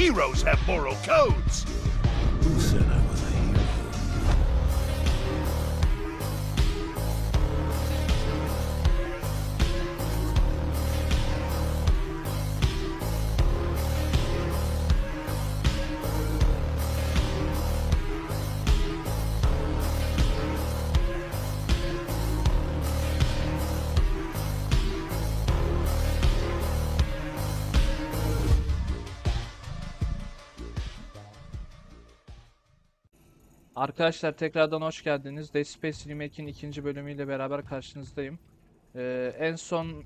Heroes have moral codes. Arkadaşlar tekrardan hoş geldiniz. Dead Space Remake'in ikinci bölümüyle beraber karşınızdayım. Ee, en son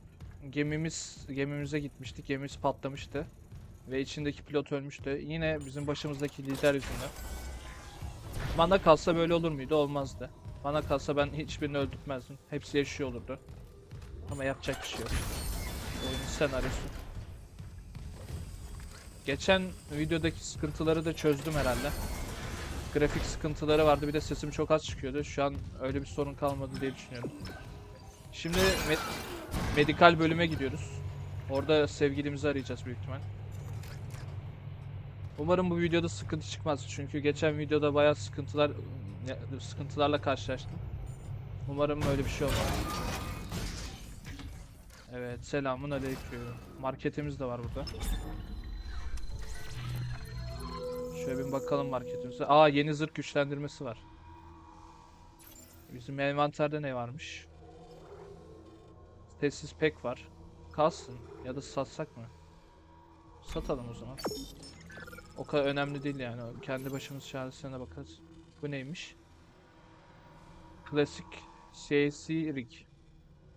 gemimiz gemimize gitmiştik. Gemimiz patlamıştı. Ve içindeki pilot ölmüştü. Yine bizim başımızdaki lider yüzünden. Bana kalsa böyle olur muydu? Olmazdı. Bana kalsa ben hiçbirini öldürtmezdim. Hepsi yaşıyor olurdu. Ama yapacak bir şey yok. Oyunun senaryosu. Geçen videodaki sıkıntıları da çözdüm herhalde grafik sıkıntıları vardı. Bir de sesim çok az çıkıyordu. Şu an öyle bir sorun kalmadı diye düşünüyorum. Şimdi me- medikal bölüme gidiyoruz. Orada sevgilimizi arayacağız büyük ihtimal. Umarım bu videoda sıkıntı çıkmaz. Çünkü geçen videoda bayağı sıkıntılar sıkıntılarla karşılaştım. Umarım öyle bir şey olmaz. Evet, selamun aleyküm. Marketimiz de var burada. Şöyle bir bakalım marketimize. Aa yeni zırh güçlendirmesi var. Bizim envanterde ne varmış? Tesis pek var. Kalsın ya da satsak mı? Satalım o zaman. O kadar önemli değil yani. Kendi başımız çaresine bakarız. Bu neymiş? Klasik CSC rig.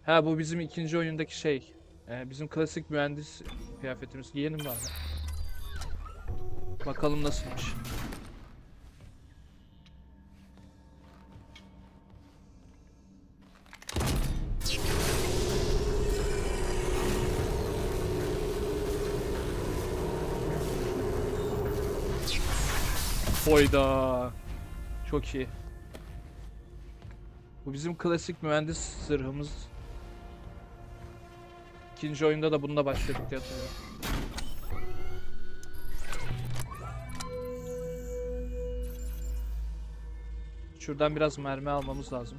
Ha bu bizim ikinci oyundaki şey. Ee, bizim klasik mühendis kıyafetimiz. Giyelim bari. Bakalım nasılmış. Hoyda. Çok iyi. Bu bizim klasik mühendis zırhımız. İkinci oyunda da bununla başladık diye hatırlıyorum. Şuradan biraz mermi almamız lazım.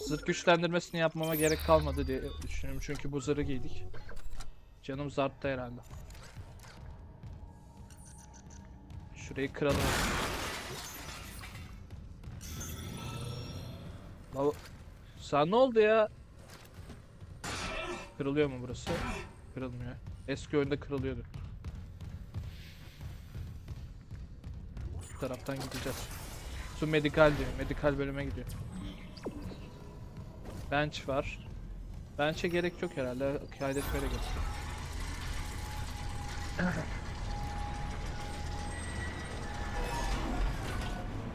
Zırh güçlendirmesini yapmama gerek kalmadı diye düşünüyorum çünkü bu zırhı giydik. Canımız arttı herhalde. Şurayı kıralım. Lava... Sana ne oldu ya? Kırılıyor mu burası? Kırılmıyor. Eski oyunda kırılıyordu. Taraftan gideceğiz. Su medikal diyor. Medikal bölüme gidiyor. Bench var. Bench'e gerek yok herhalde. Kaydetmeye gerek.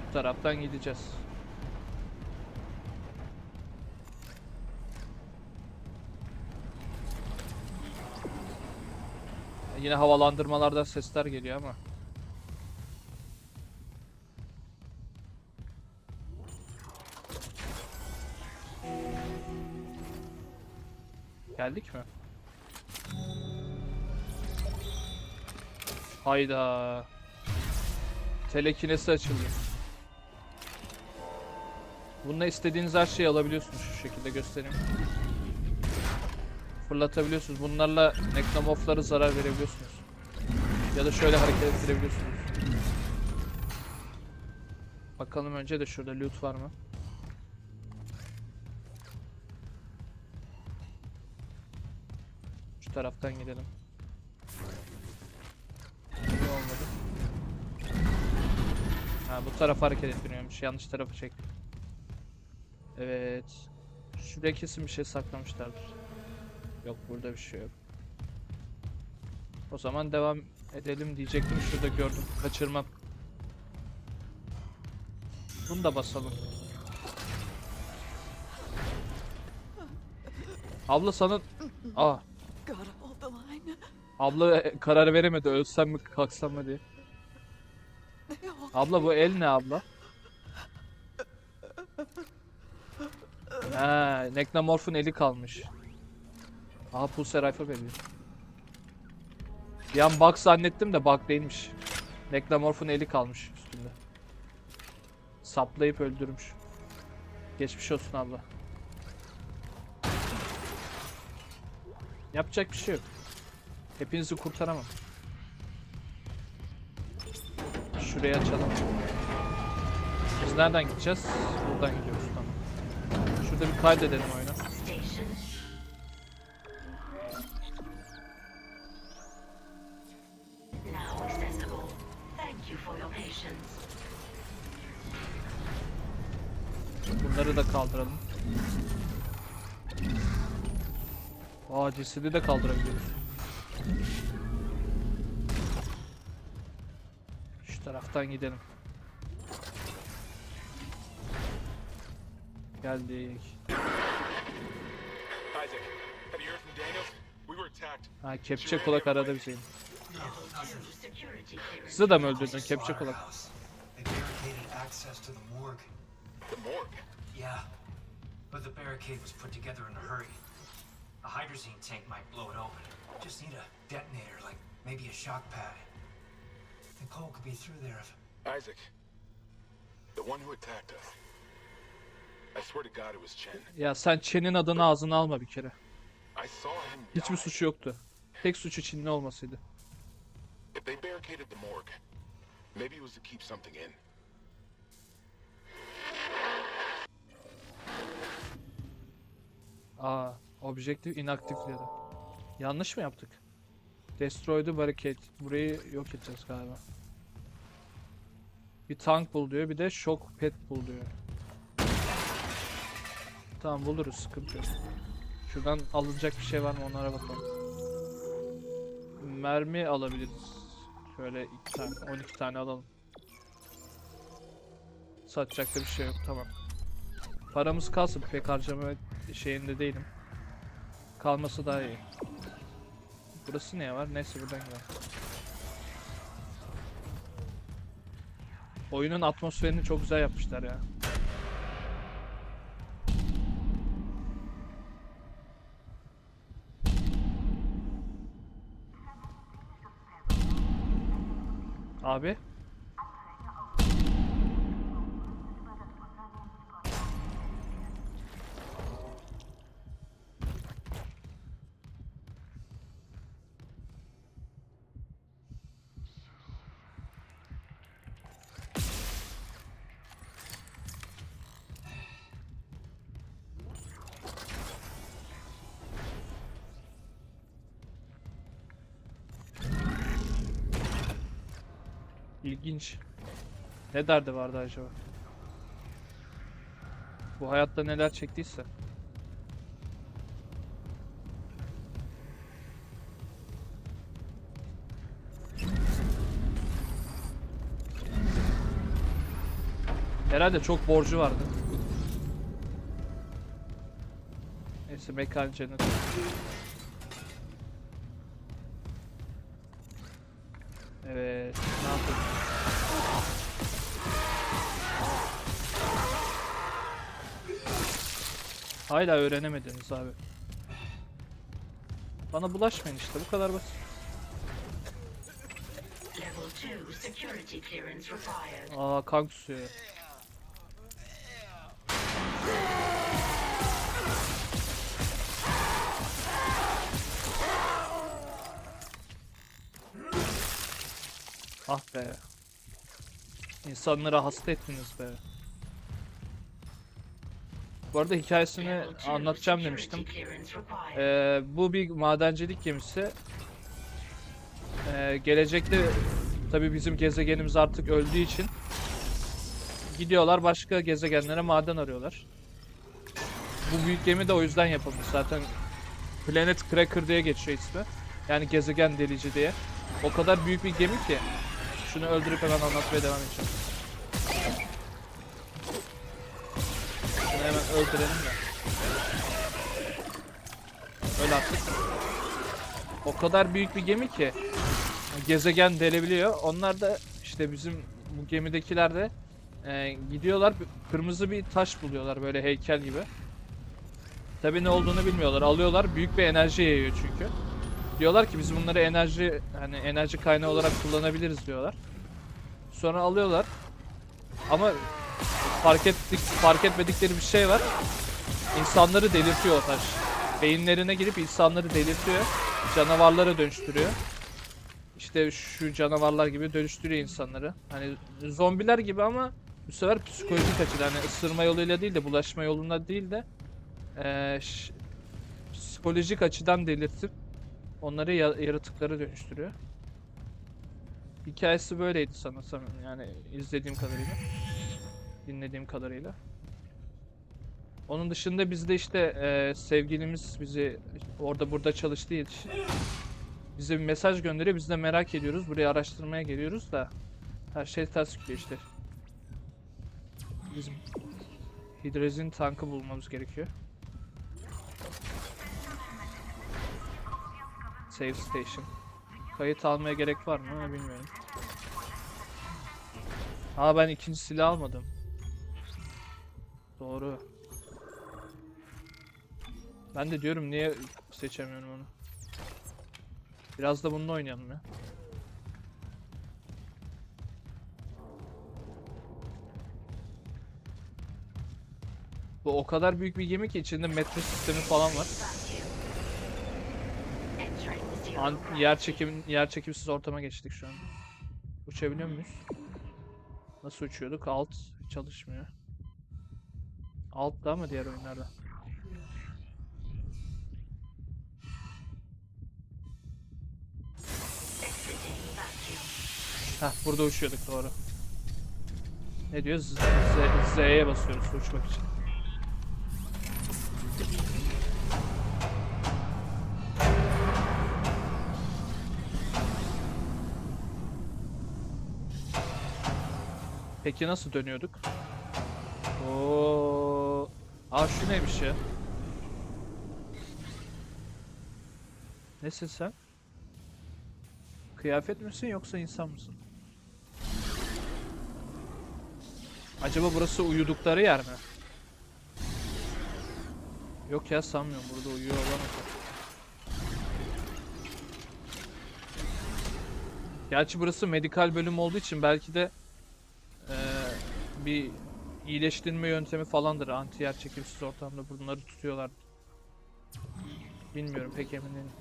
Bu taraftan gideceğiz. Yine havalandırmalardan sesler geliyor ama. Geldik mi? Hayda. Telekinesi açıldı. Bununla istediğiniz her şeyi alabiliyorsunuz şu şekilde göstereyim. Fırlatabiliyorsunuz. Bunlarla neknomorflara zarar verebiliyorsunuz. Ya da şöyle hareket ettirebiliyorsunuz. Bakalım önce de şurada loot var mı? Taraftan gidelim. İyi olmadı. Ha bu taraf hareket ettiriyormuş. Yanlış tarafı çek. Evet. Şuraya kesin bir şey saklamışlardır. Yok burada bir şey yok. O zaman devam edelim diyecektim. Şurada gördüm. Kaçırmam. Bunu da basalım. Abla sana... Aa. Abla e, karar veremedi ölsem mi kalksam mı diye. Abla bu el ne abla? Ha, Neknomorph'un eli kalmış. Aha pulse rifle veriyor. Bir an bug zannettim de bug değilmiş. Necromorph'un eli kalmış üstünde. Saplayıp öldürmüş. Geçmiş olsun abla. Yapacak bir şey yok. Hepinizi kurtaramam. Şuraya açalım. Biz nereden gideceğiz? Buradan gidiyoruz tamam. Şurada bir kaydedelim oyunu. Bunları da kaldıralım. Aa cesedi de kaldırabiliyoruz. Şu taraftan gidelim. Geldik. Ha kepçe kulak arada. Security clearance. Sizi de mi öldürdün kepçe kulak? The morgue. Yeah, but the barricade was put together in a hurry. A hydrazine tank might blow it open. Just need a detonator, like maybe a shock pad. And Cole could be through there if... Isaac, the one who attacked us. I swear to God it was Chen. Ya sen Chen'in adını ağzına alma bir kere. I saw him Hiçbir suçu yoktu. Tek suçu Çinli olmasıydı. If they barricaded the morgue, maybe it was to keep something in. Aa, objective inactive'leri. Yanlış mı yaptık? Destroy the barricade. Burayı yok edeceğiz galiba. Bir tank bul diyor, bir de shock pet bul diyor. Tamam buluruz, sıkıntı yok. Şuradan alınacak bir şey var mı onlara bakalım. Mermi alabiliriz. Şöyle iki tane, 12 tane alalım. Satacak da bir şey yok, tamam. Paramız kalsın, pek harcama şeyinde değilim. Kalması daha iyi. Burası ne var? Neyse buradan gidelim. Oyunun atmosferini çok güzel yapmışlar ya. Abi. İlginç. Ne derdi vardı acaba? Bu hayatta neler çektiyse. Herhalde çok borcu vardı. Neyse mekan cennet. Hala öğrenemediniz abi. Bana bulaşmayın işte bu kadar basit. Level 2 security clearance required. Aa kan kusuyor. Ah be. İnsanları hasta ettiniz be. Bu arada hikayesini Level 2 anlatacağım demiştim. Ee, bu bir madencilik gemisi. Ee, gelecekte tabi bizim gezegenimiz artık öldüğü için gidiyorlar başka gezegenlere maden arıyorlar. Bu büyük gemi de o yüzden yapılmış zaten. Planet Cracker diye geçiyor ismi. Yani gezegen delici diye. O kadar büyük bir gemi ki. Şunu öldürüp hemen anlatmaya devam edeceğim. Hemen öldürelim de. Öyle artık. O kadar büyük bir gemi ki gezegen delebiliyor. Onlar da işte bizim bu gemidekiler de e, gidiyorlar kırmızı bir taş buluyorlar böyle heykel gibi. Tabi ne olduğunu bilmiyorlar. Alıyorlar büyük bir enerji yayıyor çünkü. Diyorlar ki biz bunları enerji hani enerji kaynağı olarak kullanabiliriz diyorlar. Sonra alıyorlar. Ama fark ettik fark etmedikleri bir şey var. İnsanları delirtiyor taş. Beyinlerine girip insanları delirtiyor. Canavarlara dönüştürüyor. İşte şu canavarlar gibi dönüştürüyor insanları. Hani zombiler gibi ama bu sefer psikolojik açıdan hani ısırma yoluyla değil de bulaşma yolunda değil de eee, ş- psikolojik açıdan delirtip onları ya- yaratıklara dönüştürüyor. Hikayesi böyleydi sanırsam yani izlediğim kadarıyla. Dinlediğim kadarıyla. Onun dışında bizde işte eee, sevgilimiz bizi orada burada çalıştığı için bize bir mesaj gönderiyor. Biz de merak ediyoruz. Buraya araştırmaya geliyoruz da her şey ters gidiyor işte. Bizim hidrozin tankı bulmamız gerekiyor. Save station. Kayıt almaya gerek var mı bilmiyorum. Aa ben ikinci silah almadım. Doğru. Ben de diyorum niye seçemiyorum onu. Biraz da bununla oynayalım ya. Bu o kadar büyük bir gemi ki içinde metro sistemi falan var. An yer çekim yer çekimsiz ortama geçtik şu an. Uçabiliyor muyuz? Nasıl uçuyorduk? Alt çalışmıyor. Alt da ama diğer oyunlarda. Heh burada uçuyorduk doğru. Ne diyor? Z'ye basıyoruz uçmak için. Peki nasıl dönüyorduk? Aa şu neymiş ya? Nesin sen? Kıyafet misin yoksa insan mısın? Acaba burası uyudukları yer mi? Yok ya sanmıyorum burada uyuyor olamaz. Gerçi burası medikal bölüm olduğu için belki de eee, bir iyileştirme yöntemi falandır. Anti yer çekimsiz ortamda bunları tutuyorlar. Bilmiyorum pek emin değilim.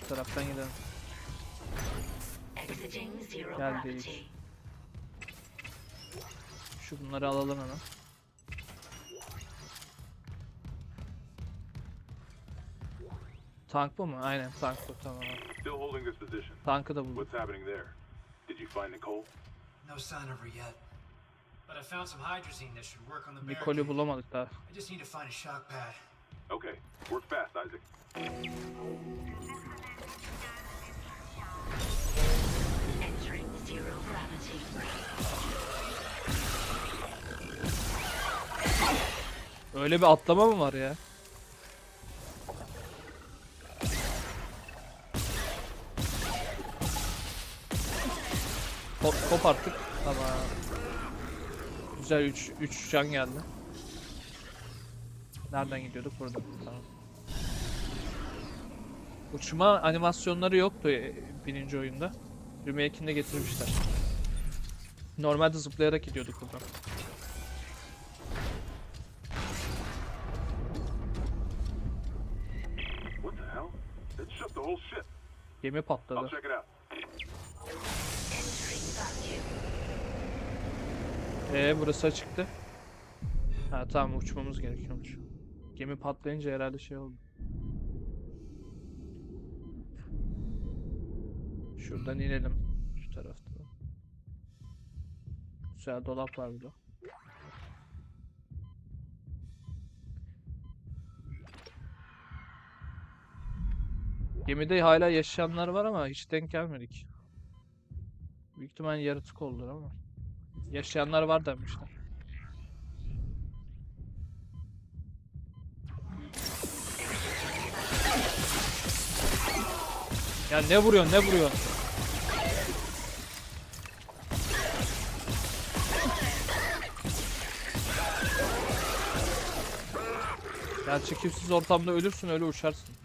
Şu taraftan gidelim. Geldik. Şu bunları alalım hemen. Tank bu mu? Aynen tank bu tamam. Still holding this position. Tankı da buldum. What's happening there? Did you find Nicole? No sign of her yet. But I found some hydrazine that should work on the Nicole'ü barricade. bulamadık daha. I just need to find a shock pad. Okay, work fast, Isaac. Entering zero gravity. Öyle bir atlama mı var ya? Kop, kop artık. Tamam. Güzel 3 3 can geldi. Nereden gidiyorduk? Buradan. Tamam. Uçma animasyonları yoktu e, birinci oyunda. Remake'inde getirmişler. Normalde zıplayarak gidiyorduk buradan. What the Ee burası açıktı. Ha tamam uçmamız gerekiyormuş. Gemi patlayınca herhalde şey oldu. Şuradan inelim. Şu tarafta. Güzel dolap var burada. Gemide hala yaşayanlar var ama hiç denk gelmedik. Büyük ihtimal yaratık oldular ama. Yaşayanlar var demişler. Ya ne vuruyorsun ne vuruyorsun? Ya çekimsiz ortamda ölürsün öyle uçarsın.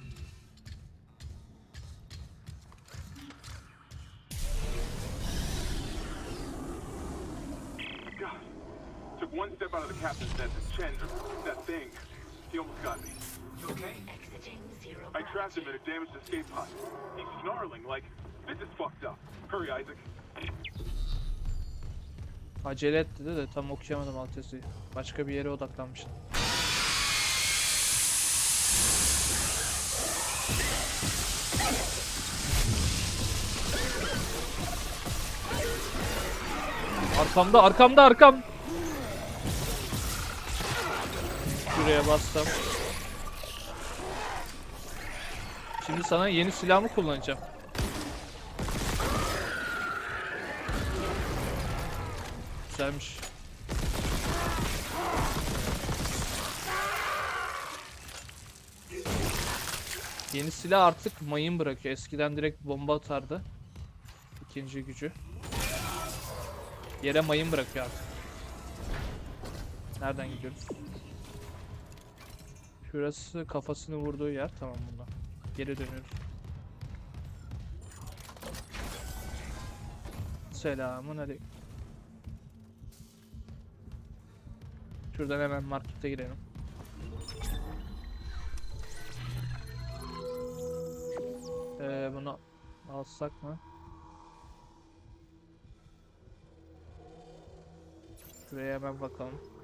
Acele et dedi de tam okuyamadım alt yazıyı. Başka bir yere odaklanmıştım. Arkamda, arkamda, arkam. Şuraya bastım. Şimdi sana yeni silahımı kullanacağım. Güzelmiş. Yeni silah artık mayın bırakıyor. Eskiden direkt bomba atardı. İkinci gücü. Yere mayın bırakıyor artık. Nereden gidiyoruz? Şurası kafasını vurduğu yer. Tamam bundan. Geri dönüyoruz. Selamun aleyküm. Şuradan hemen markete girelim. Ee, bunu alsak mı? Şuraya hemen bakalım.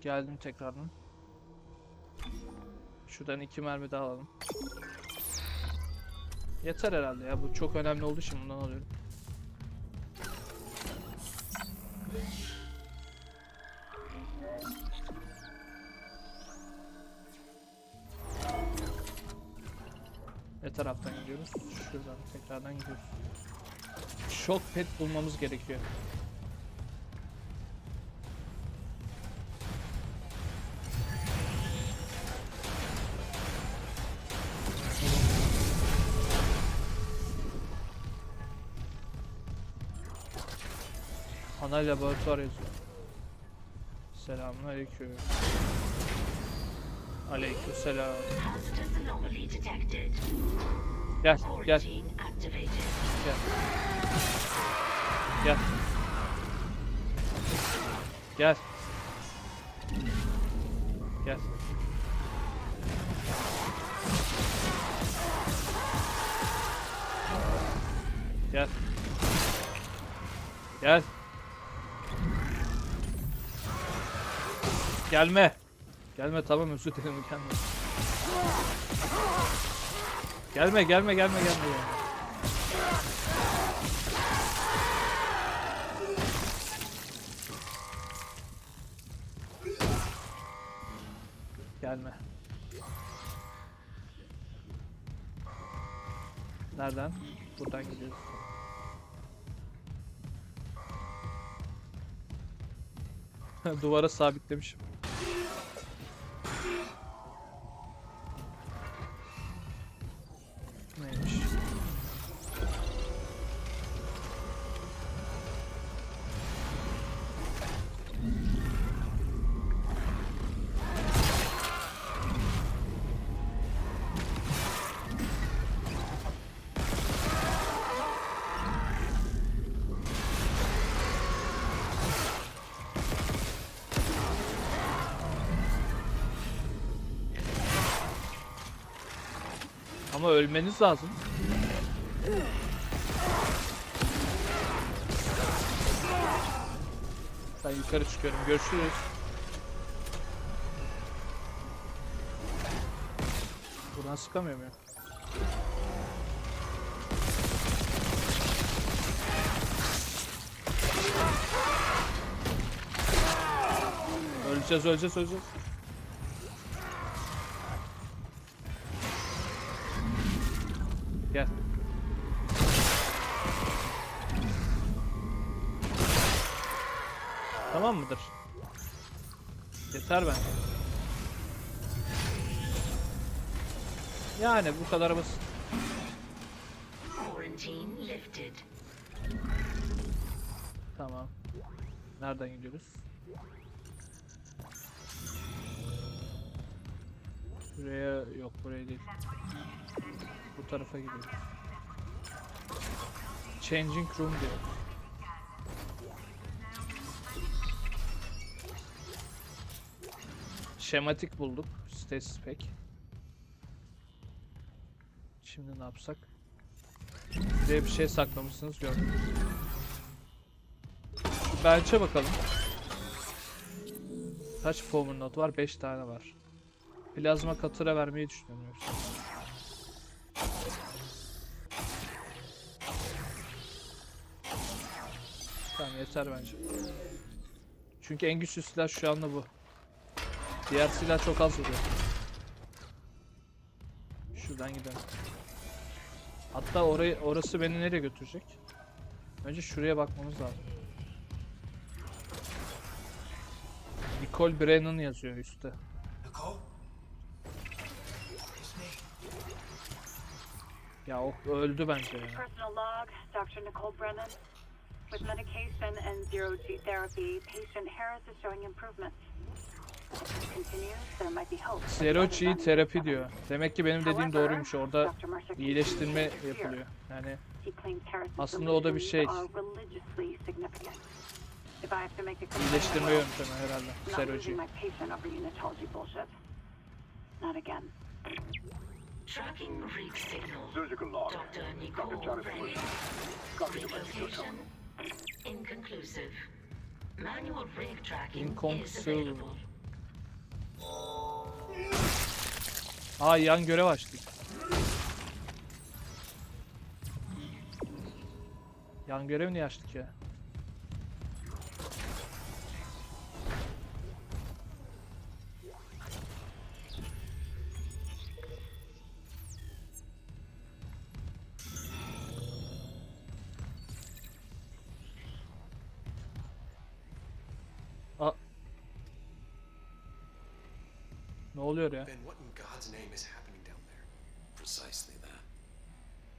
Geldim tekrardan. Şuradan iki mermi daha alalım. Yeter herhalde ya. Bu çok önemli olduğu için bundan alıyorum. Ne taraftan gidiyoruz? Şuradan tekrardan gidiyoruz. Şok pet bulmamız gerekiyor. Ana laboratuvar yazıyor. Selamun aleyküm. Aleyküm selam. Gel, gel, gel. Gel. Gel. Gel. Gel. Gel. Gelme. Gelme tamam özür dilerim gelme. Gelme gelme gelme gelme. gelme. Gelme. Nereden? Buradan gidiyoruz. Duvara sabitlemişim. Ama ölmeniz lazım. Ben yukarı çıkıyorum. Görüşürüz. Buradan sıkamıyor muyum? Öleceğiz, öleceğiz, öleceğiz. Gel. Tamam mıdır? Yeter bence. Yani bu kadar basit. Tamam. Nereden gidiyoruz? Buraya yok buraya değil. Bu tarafa gidiyoruz. Changing room diyor. Şematik bulduk. Stasis pack. Şimdi ne yapsak? Buraya bir şey saklamışsınız gördüm. Belç'e bakalım. Kaç former not var? 5 tane var. Plazma katıra vermeyi düşünüyorum. Yeter bence. Çünkü en güçlü silah şu anda bu. Diğer silah çok az vuruyor. Şuradan gidelim. Hatta orayı orası beni nereye götürecek? Önce şuraya bakmamız lazım. Nicole Brennan yazıyor üstte. Ya o öldü bence ya. With medication and zero G therapy, patient Harris is showing improvement. If this continues, there might be hope. Zero G terapi diyor. Demek ki benim dediğim doğruymuş. Orada Dr. İyileştirme yapılıyor. Yani Aslında o da bir şey. iyileştirme yöntemi herhalde. Zero G. Tracking rig signal. Surgical log. Dr. Dr. Nicole Brennan. Wilson. Copy the inconclusive. Manual rig tracking is Inconclusive. available. Aa yan görev açtık. Yan görev niye açtık ya? Ne oluyor ya? Ben, what in God's name is happening down there? Precisely that.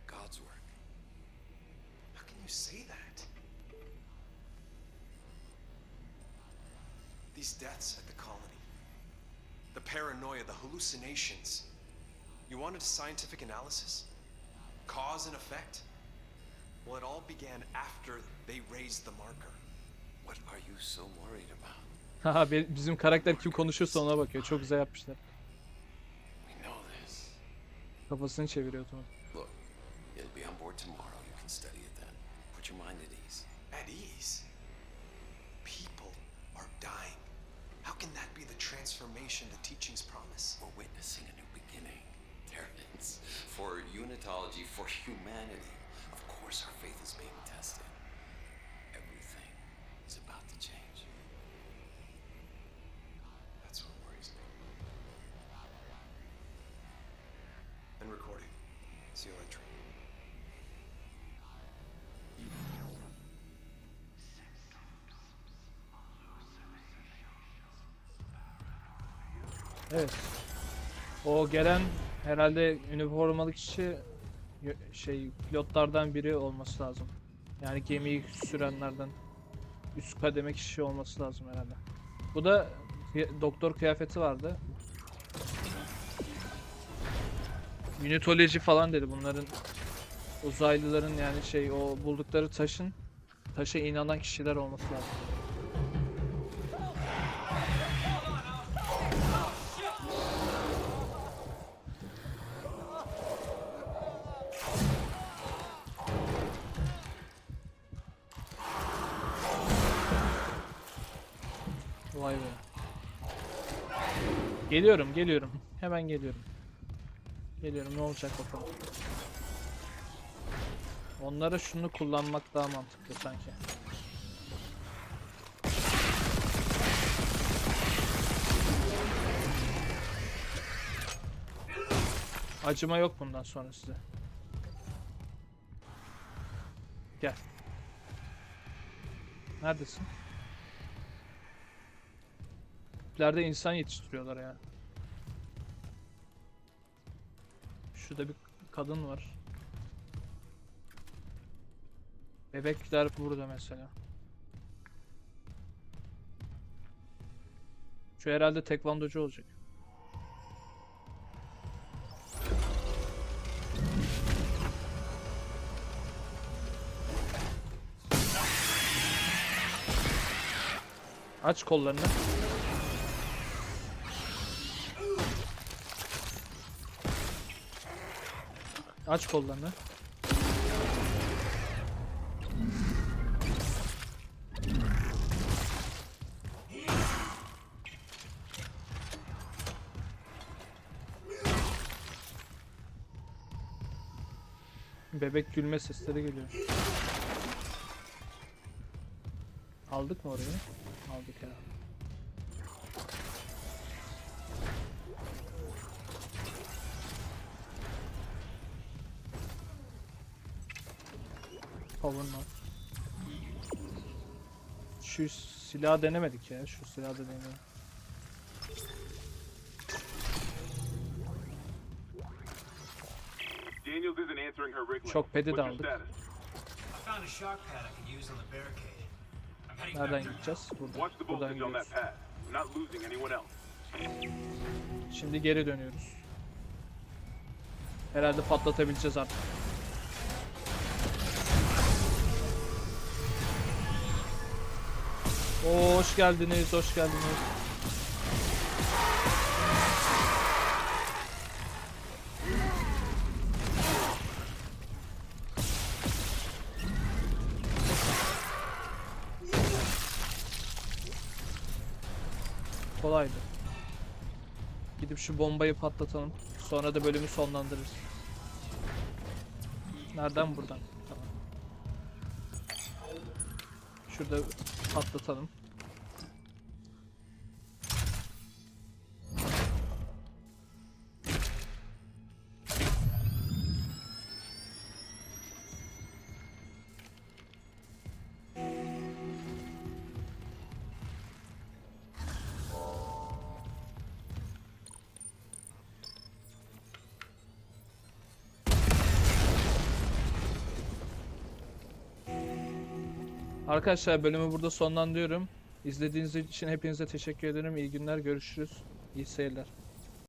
God's work. How can you say that? These deaths at the colony, the paranoia, the hallucinations. You wanted a scientific analysis? Cause and effect? Well, it all began after they raised the marker. What are you so worried about? Haha bizim karakter kim konuşursa ona bakıyor. Çok güzel yapmışlar. Kafasını çeviriyor otomatik. Transformation the teachings promise? We're witnessing a new beginning. Terrence. For unitology, for humanity. Evet. O gelen herhalde üniformalı kişi şey pilotlardan biri olması lazım. Yani gemiyi sürenlerden üst kademe kişi olması lazım herhalde. Bu da doktor kıyafeti vardı. Unitoloji falan dedi bunların uzaylıların yani şey o buldukları taşın taşa inanan kişiler olması lazım. Geliyorum, geliyorum. Hemen geliyorum. Geliyorum, ne olacak bakalım. Onlara şunu kullanmak daha mantıklı sanki. Acıma yok bundan sonra size. Gel. Neredesin? İleride insan yetiştiriyorlar ya. Şurada bir kadın var. Bebekler burada mesela. Şu herhalde tekvandocu olacak. Aç kollarını. Aç kollarını. Bebek gülme sesleri geliyor. Aldık mı orayı? Aldık ya. Kavurma. Şu silah denemedik ya. Şu silahı da link. Çok pedi de aldık. Nereden gideceğiz? Buradan. Buradan gidiyoruz. pad. We're not losing anyone else. Şimdi geri dönüyoruz. Herhalde patlatabileceğiz artık. Oo, hoş geldiniz, hoş geldiniz. Kolaydı. Gidip şu bombayı patlatalım. Sonra da bölümü sonlandırırız. Nereden buradan? Tamam. Şurada patlatalım. Arkadaşlar bölümü burada sonlandırıyorum. İzlediğiniz için hepinize teşekkür ederim. İyi günler, görüşürüz. İyi seyirler.